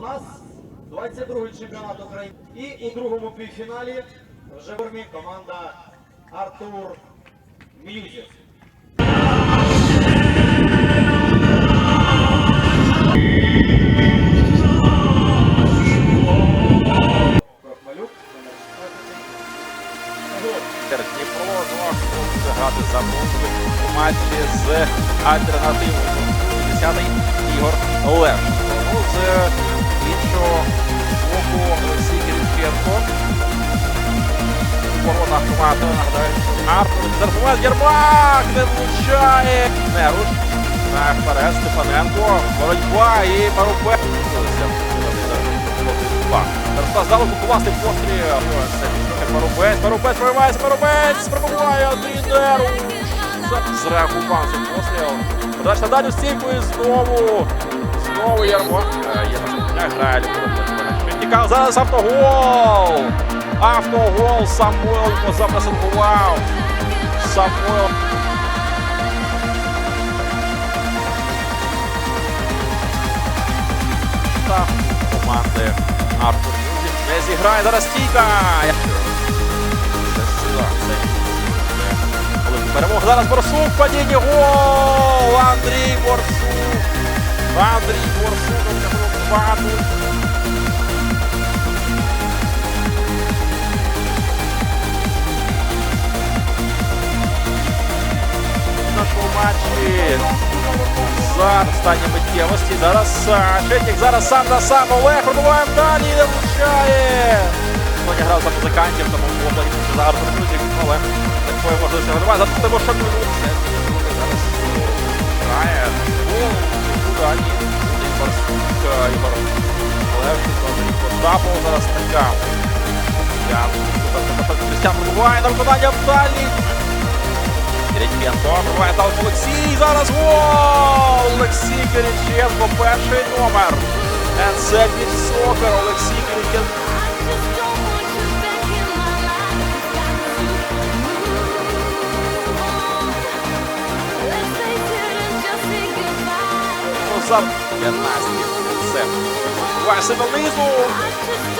у нас 22-й чемпіонат України. І у другому півфіналі вже в формі команда Артур 16. Дніпро ну, за бронзу у матчі з альтернативою. 10-й Ігор Левченко. Ну, з іншого боку Олексій Кириченко. Ворона Артур Зарфумет Єрмак не влучає. Неруш. Вперед, Степаненко. Боротьба і Парубе. Зараз здалеку класний постріл. Парубець, Парубець проривається, Парубець Андрій Неруш. Зреагував цей постріл. Подальше далі стійку і знову. Знову Ярмо. Єрмо грає Підтікав зараз автогол. Автогол. Самойл його запрезентував. Самойл. Та команди Артур Юзін не зіграє зараз стійка. Це сила, це коли перемога зараз Борсук, падіння гол! Андрій Борсук! Андрій Борсук отримав В нашому матчі за останні миттєвості. Зараз Шетнік зараз сам на сам Олег пробуваємо далі не влучає. Сьогодні грав за музикантів, тому було б логічно, що за але такої можливості немає. Зараз Тимошок Потапов зараз така. Крістян пробуває на виконання далі. Кириченко пробиває дал Олексій. Зараз гол! Олексій Кириченко, перший номер. Це Сокер, Олексій Кириченко. За 15. Це. Guasimalismo!